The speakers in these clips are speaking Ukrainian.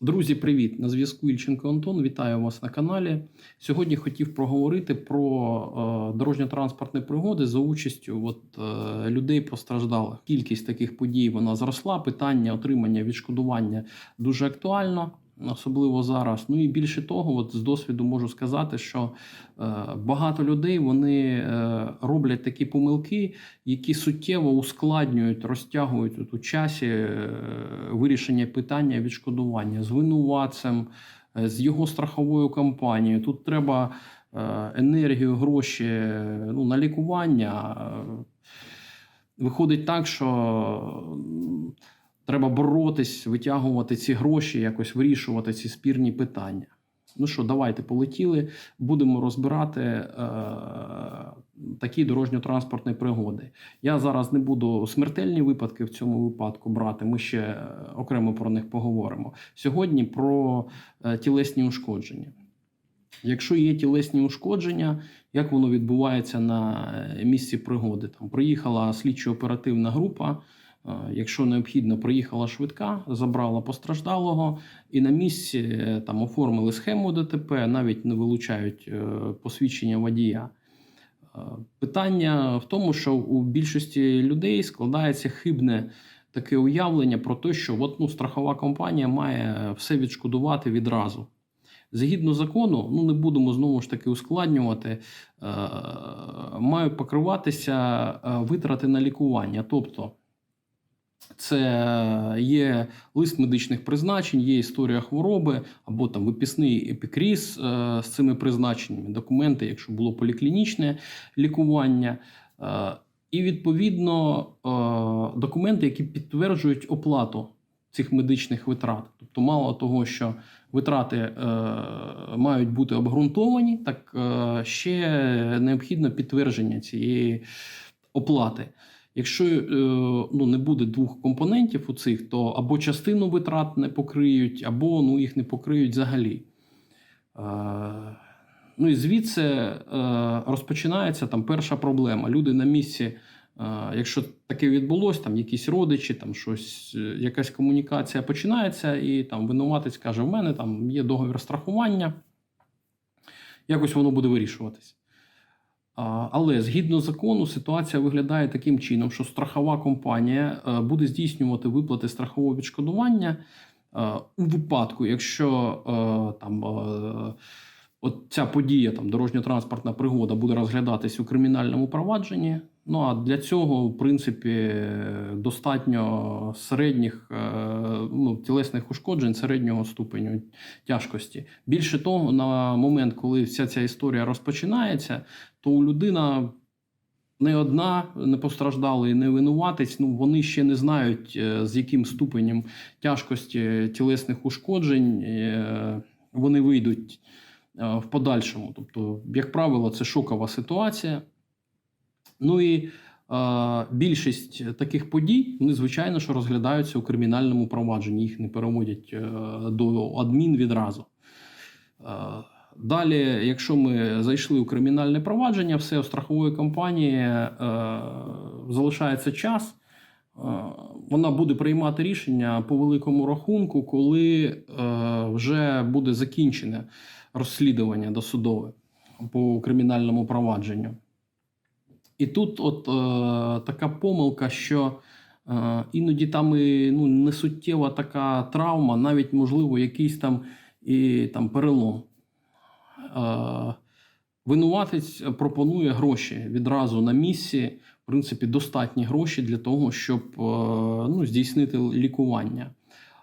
Друзі, привіт! На зв'язку Ільченко Антон. Вітаю вас на каналі. Сьогодні хотів проговорити про е, дорожньо-транспортні пригоди за участю от, е, людей постраждалих. Кількість таких подій вона зросла. Питання отримання відшкодування дуже актуально. Особливо зараз. Ну і більше того, от з досвіду можу сказати, що е, багато людей вони е, роблять такі помилки, які суттєво ускладнюють, розтягують от у часі е, вирішення питання відшкодування з винуватцем, з його страховою компанією. Тут треба енергію, гроші ну, на лікування. Виходить так, що треба боротись, витягувати ці гроші, якось вирішувати ці спірні питання. Ну що, давайте полетіли, будемо розбирати е, такі дорожньо-транспортні пригоди. Я зараз не буду смертельні випадки в цьому випадку брати. Ми ще е, окремо про них поговоримо. Сьогодні про е, тілесні ушкодження. Якщо є тілесні ушкодження, як воно відбувається на е, місці пригоди? Там приїхала слідчо-оперативна група. Е, Якщо необхідно, приїхала швидка, забрала постраждалого, і на місці е, там оформили схему ДТП, навіть не вилучають е, посвідчення водія. Питання в тому, що у більшості людей складається хибне таке уявлення про те, що от, ну, страхова компанія має все відшкодувати відразу. Згідно закону, ну не будемо знову ж таки ускладнювати, мають покриватися витрати на лікування. Тобто, це є лист медичних призначень, є історія хвороби, або там виписний епікріз е, з цими призначеннями, документи, якщо було поліклінічне лікування. Е, і відповідно е, документи, які підтверджують оплату цих медичних витрат. Тобто, мало того, що витрати е, мають бути обґрунтовані, так е, ще необхідно підтвердження цієї оплати. Якщо е, ну, не буде двох компонентів у цих, то або частину витрат не покриють, або ну, їх не покриють взагалі. Е, ну і звідси е, розпочинається там перша проблема. Люди на місці, якщо таке відбулося, там якісь родичі, там щось, якась комунікація починається, і там винуватець каже: у мене там є договір страхування, якось воно буде вирішуватись. Але згідно закону, ситуація виглядає таким чином, що страхова компанія е, буде здійснювати виплати страхового відшкодування е, у випадку, якщо е, там. От ця подія, там дорожньо-транспортна пригода, буде розглядатись у кримінальному провадженні. Ну а для цього, в принципі, достатньо середніх е, ну, тілесних ушкоджень середнього ступеню тяжкості. Більше того, на момент, коли вся ця історія розпочинається, то у людина не одна не постраждала і не винуватець. Ну вони ще не знають, е, з яким ступенем тяжкості тілесних ушкоджень е, вони вийдуть в подальшому. Тобто, як правило, це шокова ситуація. Ну і е, більшість таких подій, вони, звичайно, що розглядаються у кримінальному провадженні, їх не переводять е, до адмін відразу. Е, Далі, якщо ми зайшли у кримінальне провадження, все у страхової компанії е, залишається час. Е, вона буде приймати рішення по великому рахунку, коли е, вже буде закінчене розслідування досудове по кримінальному провадженню. І тут от е, така помилка, що е, іноді там і ну, несуттєва така травма, навіть, можливо, якийсь там і там перелом. Е, Винуватець пропонує гроші відразу на місці, в принципі, достатні гроші для того, щоб е, ну, здійснити лікування.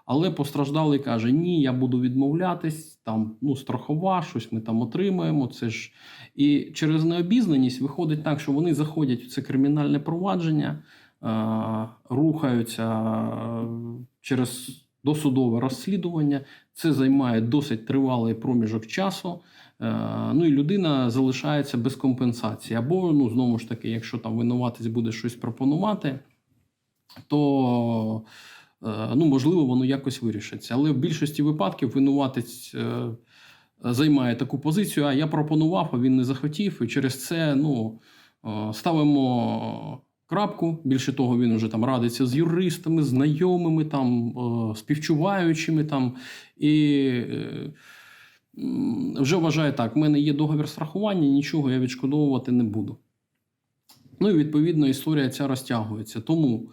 Але постраждалий каже: Ні, я буду відмовлятись, там ну, страхова, щось ми там отримаємо. Це ж і через необізнаність виходить так, що вони заходять в це кримінальне провадження, рухаються через досудове розслідування. Це займає досить тривалий проміжок часу. Ну і людина залишається без компенсації. Або, ну, знову ж таки, якщо там винуватець буде щось пропонувати, то ну, можливо воно якось вирішиться. Але в більшості випадків винуватець е, займає таку позицію: а я пропонував, а він не захотів, і через це ну, е, ставимо Крапку. Більше того, він вже там радиться з юристами, знайомими, там, е, співчуваючими. Там, і е, вже вважає так: в мене є договір страхування, нічого я відшкодовувати не буду. Ну і відповідно історія ця розтягується. Тому, е,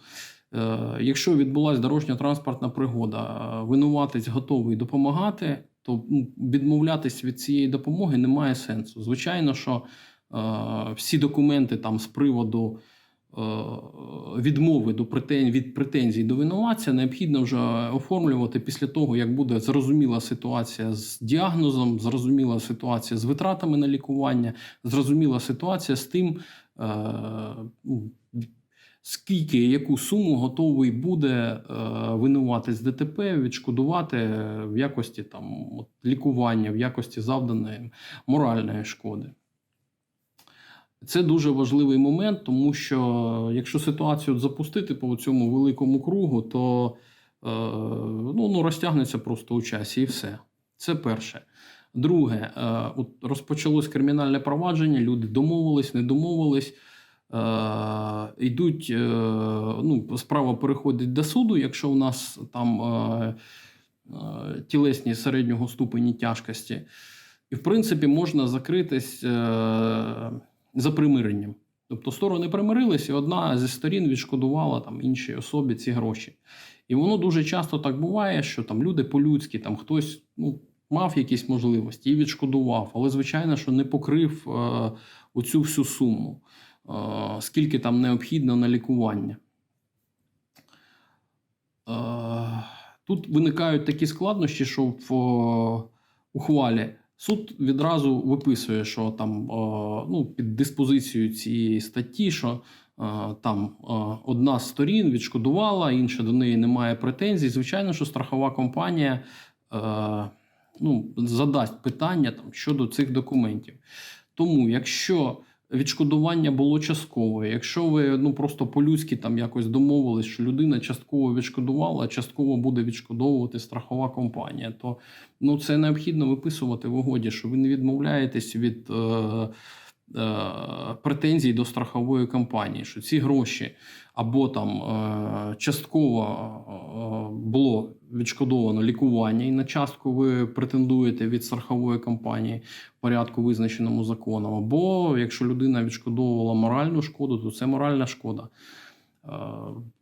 якщо відбулася дорожньо-транспортна пригода, е, винуватець готовий допомагати, то ну, відмовлятись від цієї допомоги немає сенсу. Звичайно, що е, всі документи там з приводу е, відмови до претен... від претензій до винуватця необхідно вже оформлювати після того, як буде зрозуміла ситуація з діагнозом, зрозуміла ситуація з витратами на лікування, зрозуміла ситуація з тим, е, ну, скільки яку суму готовий буде е, винуватись ДТП, відшкодувати в якості там от, лікування, в якості завданої моральної шкоди. Це дуже важливий момент, тому що якщо ситуацію запустити по цьому великому кругу, то е, ну, ну, розтягнеться просто у часі і все. Це перше. Друге, е, от розпочалось кримінальне провадження, люди домовились, не домовились. Е, йдуть, е, ну, справа переходить до суду, якщо у нас там е, тілесні середнього ступені тяжкості. І, в принципі, можна закритись за примиренням. Тобто сторони примирились, і одна зі сторін відшкодувала там іншій особі ці гроші. І воно дуже часто так буває, що там люди по-людськи, там хтось ну, мав якісь можливості і відшкодував, але звичайно, що не покрив е, оцю всю суму, скільки там необхідно на лікування. Е, тут виникають такі складнощі, що в е, ухвалі суд відразу виписує, що там е, ну, під диспозицією цієї статті, що е, там е, одна з сторін відшкодувала, інша до неї не має претензій. Звичайно, що страхова компанія е, ну, задасть питання там, щодо цих документів. Тому, якщо відшкодування було часткове, якщо ви ну просто по-людськи там якось домовились, що людина частково відшкодувала, частково буде відшкодовувати страхова компанія, то ну це необхідно виписувати в угоді, що ви не відмовляєтесь від е, е, претензій до страхової компанії, що ці гроші або там е, частково е, було відшкодовано лікування, і на частку ви претендуєте від страхової компанії в порядку, визначеному законом. Або якщо людина відшкодовувала моральну шкоду, то це моральна шкода. Е,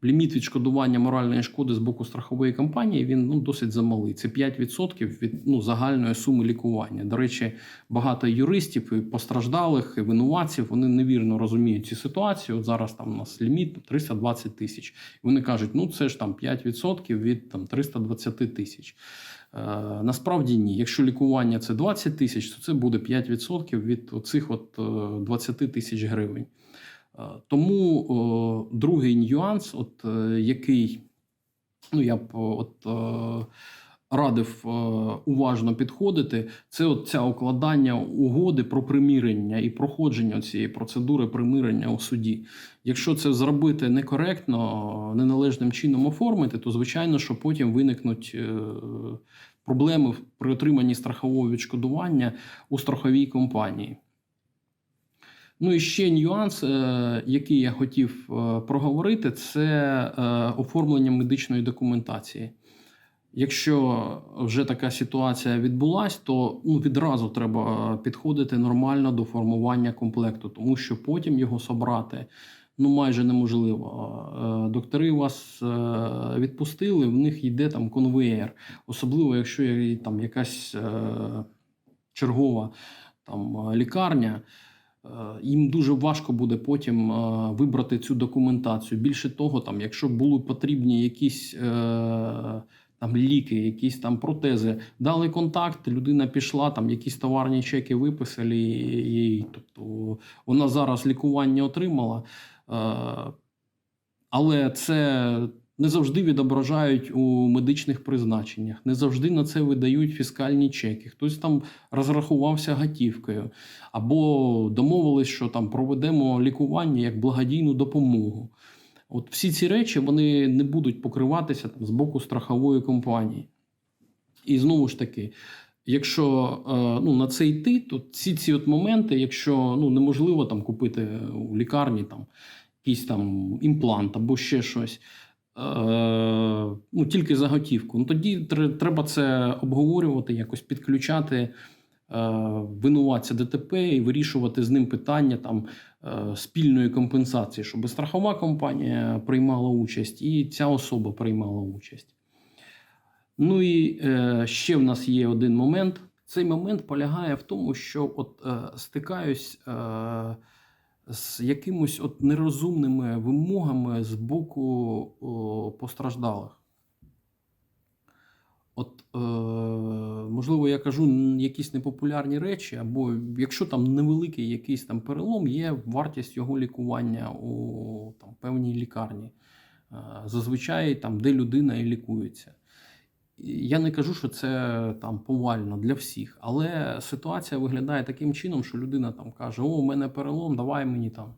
Ліміт відшкодування моральної шкоди з боку страхової компанії він ну, досить замалий. Це 5% від ну, загальної суми лікування. До речі, багато юристів і постраждалих, і винуватців вони невірно розуміють цю ситуацію. От зараз там у нас ліміт 320 тисяч. Вони кажуть, ну це ж там 5% від там 320 тисяч. Е, насправді ні. Якщо лікування це 20 тисяч, то це буде 5% від оцих от е, 20 тисяч гривень. Е, Тому другий нюанс, от, е, який ну, я б от, е, радив уважно підходити, це от ця укладання угоди про примирення і проходження цієї процедури примирення у суді. Якщо це зробити некоректно, неналежним чином оформити, то звичайно, що потім виникнуть проблеми при отриманні страхового відшкодування у страховій компанії. Ну і ще нюанс, е, який я хотів е, проговорити, це е, оформлення медичної документації. Якщо вже така ситуація відбулась, то ну, відразу треба підходити нормально до формування комплекту, тому що потім його собрати ну, майже неможливо. Доктори вас відпустили, в них йде там конвеєр, особливо якщо є там якась чергова там, лікарня. Е, Їм дуже важко буде потім е, вибрати цю документацію. Більше того, там, якщо були потрібні якісь е, там ліки, якісь там протези, дали контакт, людина пішла, там якісь товарні чеки виписали, і, тобто вона зараз лікування отримала. Але це не завжди відображають у медичних призначеннях, не завжди на це видають фіскальні чеки. Хтось там розрахувався готівкою, або домовились, що там проведемо лікування як благодійну допомогу. От всі ці речі вони не будуть покриватися там, з боку страхової компанії. І знову ж таки, якщо е, ну, на це йти, то всі ці от моменти, якщо ну, неможливо там купити у лікарні там якийсь там імплант або ще щось. Е, ну, тільки за готівку. Ну, тоді треба це обговорювати, якось підключати е, винуватця ДТП і вирішувати з ним питання там, е, спільної компенсації, щоб страхова компанія приймала участь, і ця особа приймала участь. Ну і ще в нас є один момент. Цей момент полягає в тому, що от стикаюсь з якимось от нерозумними вимогами з боку о, постраждалих. От, е, можливо, я кажу якісь непопулярні речі, або якщо там невеликий якийсь там перелом, є вартість його лікування у там, певній лікарні. Е, зазвичай там, де людина і лікується. Я не кажу, що це там повально для всіх, але ситуація виглядає таким чином, що людина там каже: О, у мене перелом, давай мені там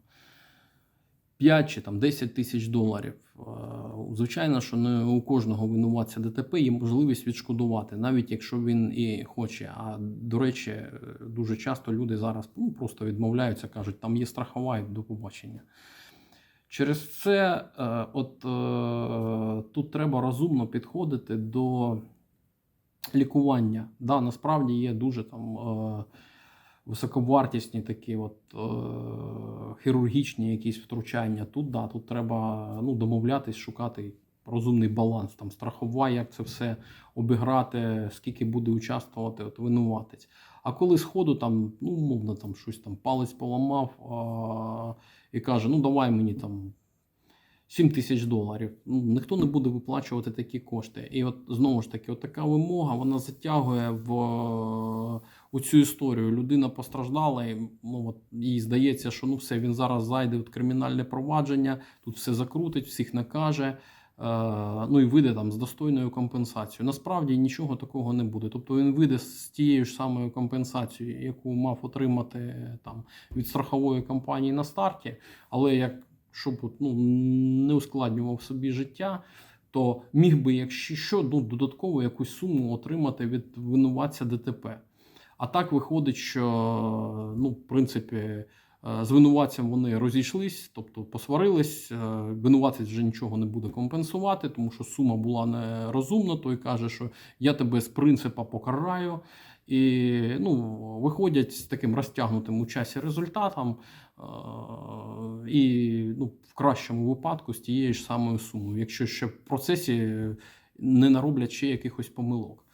5 чи там 10 тисяч доларів. Е, Звичайно, що не у кожного винуватця ДТП є можливість відшкодувати, навіть якщо він і хоче. А до речі, е, дуже часто люди зараз ну, просто відмовляються, кажуть, там є страхова до побачення. Через це е, от, е, тут треба розумно підходити до лікування. Да, насправді є дуже там е, високовартісні такі от, хірургічні якісь втручання. Тут, да, тут треба ну, домовлятись, шукати розумний баланс, там, страхова, як це все обіграти, скільки буде участвувати от, винуватець. А коли сходу там, ну, умовно, там щось там палець поламав і каже: ну давай мені там 7 тисяч доларів. Ну, ніхто не буде виплачувати такі кошти. І от знову ж таки, от така вимога вона затягує в у цю історію. Людина постраждала, і ну, от, їй здається, що ну все, він зараз зайде в кримінальне провадження, тут все закрутить, всіх накаже. Е, Ну і вийде там з достойною компенсацією. Насправді нічого такого не буде. Тобто він вийде з тією ж самою компенсацією, яку мав отримати там від страхової компанії на старті, але як щоб ну, не ускладнював собі життя, то міг би, якщо що, ну, додатково якусь суму отримати від винуватця ДТП. А так виходить, що ну, в принципі, е, з винуватцем вони розійшлись, тобто посварились. е, Винуватець вже нічого не буде компенсувати, тому що сума була нерозумна. Той каже, що я тебе з принципа покараю. І ну, виходять з таким розтягнутим у часі результатом, е, і ну, в кращому випадку з тією ж самою сумою, якщо ще в процесі не нароблять ще якихось помилок.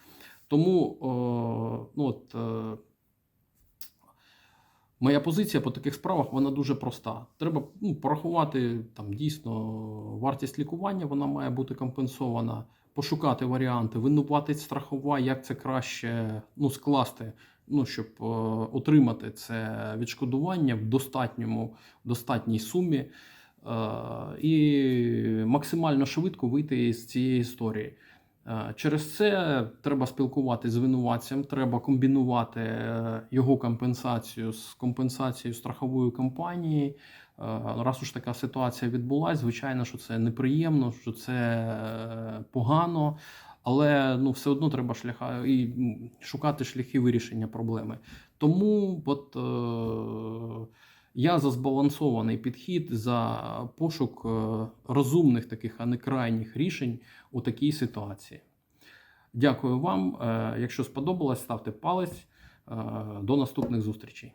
Тому ну, от, моя позиція по таких справах вона дуже проста. Треба ну, порахувати там дійсно вартість лікування, вона має бути компенсована, пошукати варіанти, винуватить страхова, як це краще ну, скласти, ну, щоб е, отримати це відшкодування в достатньому, достатній сумі. е, І максимально швидко вийти з цієї історії. Е, Через це треба спілкуватися з винуватцем, треба комбінувати е, його компенсацію з компенсацією страхової компанії. Е, Раз уж така ситуація відбулася, звичайно, що це неприємно, що це погано, але ну, все одно треба шляха і шукати шляхи вирішення проблеми. Тому от, я за збалансований підхід, за пошук е, розумних таких, а не крайніх рішень у такій ситуації. Дякую вам. Е, Якщо сподобалось, ставте палець. Е, До наступних зустрічей.